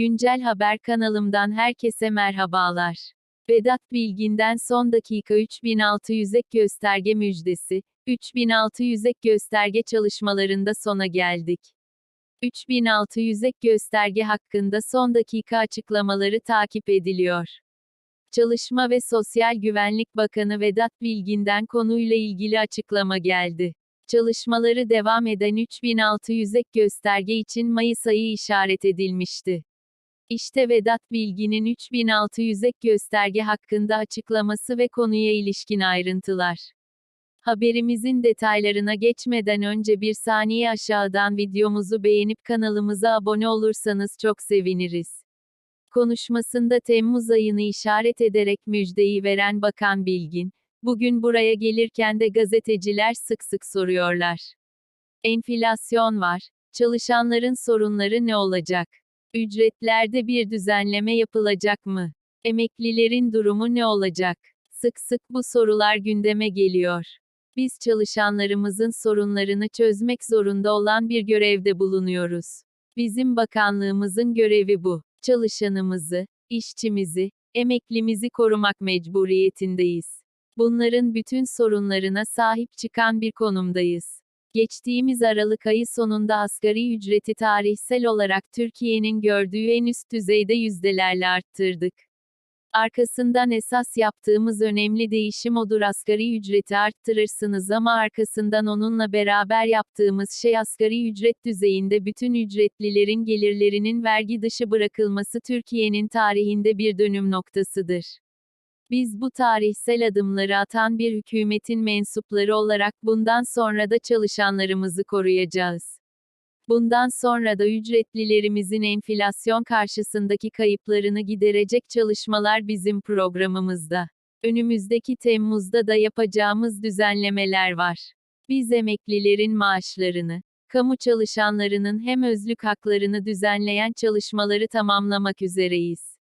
Güncel Haber kanalımdan herkese merhabalar. Vedat Bilgin'den son dakika 3600 ek gösterge müjdesi, 3600 ek gösterge çalışmalarında sona geldik. 3600 ek gösterge hakkında son dakika açıklamaları takip ediliyor. Çalışma ve Sosyal Güvenlik Bakanı Vedat Bilgin'den konuyla ilgili açıklama geldi. Çalışmaları devam eden 3600 ek gösterge için Mayıs ayı işaret edilmişti. İşte Vedat Bilgin'in 3600 ek gösterge hakkında açıklaması ve konuya ilişkin ayrıntılar. Haberimizin detaylarına geçmeden önce bir saniye aşağıdan videomuzu beğenip kanalımıza abone olursanız çok seviniriz. Konuşmasında Temmuz ayını işaret ederek müjdeyi veren Bakan Bilgin, bugün buraya gelirken de gazeteciler sık sık soruyorlar. Enflasyon var, çalışanların sorunları ne olacak? Ücretlerde bir düzenleme yapılacak mı? Emeklilerin durumu ne olacak? Sık sık bu sorular gündeme geliyor. Biz çalışanlarımızın sorunlarını çözmek zorunda olan bir görevde bulunuyoruz. Bizim bakanlığımızın görevi bu. Çalışanımızı, işçimizi, emeklimizi korumak mecburiyetindeyiz. Bunların bütün sorunlarına sahip çıkan bir konumdayız. Geçtiğimiz Aralık ayı sonunda asgari ücreti tarihsel olarak Türkiye'nin gördüğü en üst düzeyde yüzdelerle arttırdık. Arkasından esas yaptığımız önemli değişim odur asgari ücreti arttırırsınız ama arkasından onunla beraber yaptığımız şey asgari ücret düzeyinde bütün ücretlilerin gelirlerinin vergi dışı bırakılması Türkiye'nin tarihinde bir dönüm noktasıdır. Biz bu tarihsel adımları atan bir hükümetin mensupları olarak bundan sonra da çalışanlarımızı koruyacağız. Bundan sonra da ücretlilerimizin enflasyon karşısındaki kayıplarını giderecek çalışmalar bizim programımızda. Önümüzdeki Temmuz'da da yapacağımız düzenlemeler var. Biz emeklilerin maaşlarını, kamu çalışanlarının hem özlük haklarını düzenleyen çalışmaları tamamlamak üzereyiz.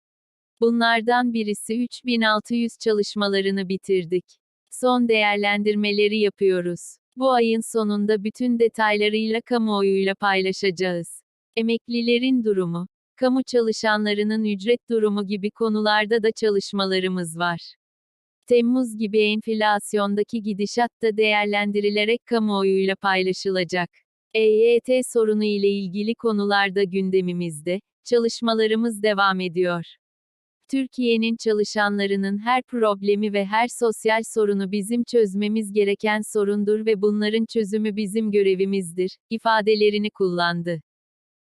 Bunlardan birisi 3600 çalışmalarını bitirdik. Son değerlendirmeleri yapıyoruz. Bu ayın sonunda bütün detaylarıyla kamuoyuyla paylaşacağız. Emeklilerin durumu, kamu çalışanlarının ücret durumu gibi konularda da çalışmalarımız var. Temmuz gibi enflasyondaki gidişat da değerlendirilerek kamuoyuyla paylaşılacak. EYT sorunu ile ilgili konularda gündemimizde, çalışmalarımız devam ediyor. Türkiye'nin çalışanlarının her problemi ve her sosyal sorunu bizim çözmemiz gereken sorundur ve bunların çözümü bizim görevimizdir, ifadelerini kullandı.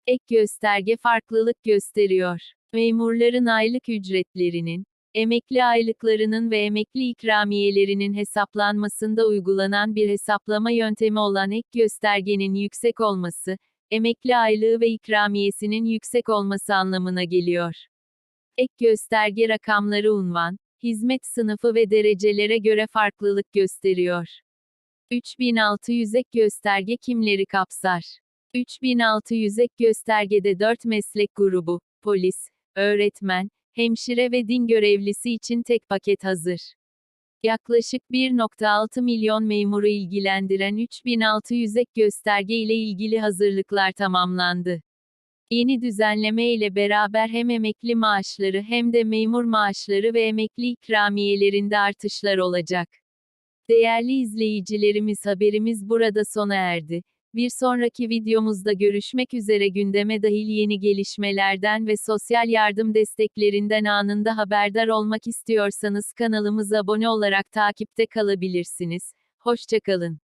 Ek gösterge farklılık gösteriyor. Memurların aylık ücretlerinin, emekli aylıklarının ve emekli ikramiyelerinin hesaplanmasında uygulanan bir hesaplama yöntemi olan ek göstergenin yüksek olması, emekli aylığı ve ikramiyesinin yüksek olması anlamına geliyor. Ek gösterge rakamları unvan, hizmet sınıfı ve derecelere göre farklılık gösteriyor. 3600 ek gösterge kimleri kapsar? 3600 ek göstergede 4 meslek grubu, polis, öğretmen, hemşire ve din görevlisi için tek paket hazır. Yaklaşık 1.6 milyon memuru ilgilendiren 3600 ek gösterge ile ilgili hazırlıklar tamamlandı. Yeni düzenleme ile beraber hem emekli maaşları hem de memur maaşları ve emekli ikramiyelerinde artışlar olacak. Değerli izleyicilerimiz haberimiz burada sona erdi. Bir sonraki videomuzda görüşmek üzere gündeme dahil yeni gelişmelerden ve sosyal yardım desteklerinden anında haberdar olmak istiyorsanız kanalımıza abone olarak takipte kalabilirsiniz. Hoşçakalın.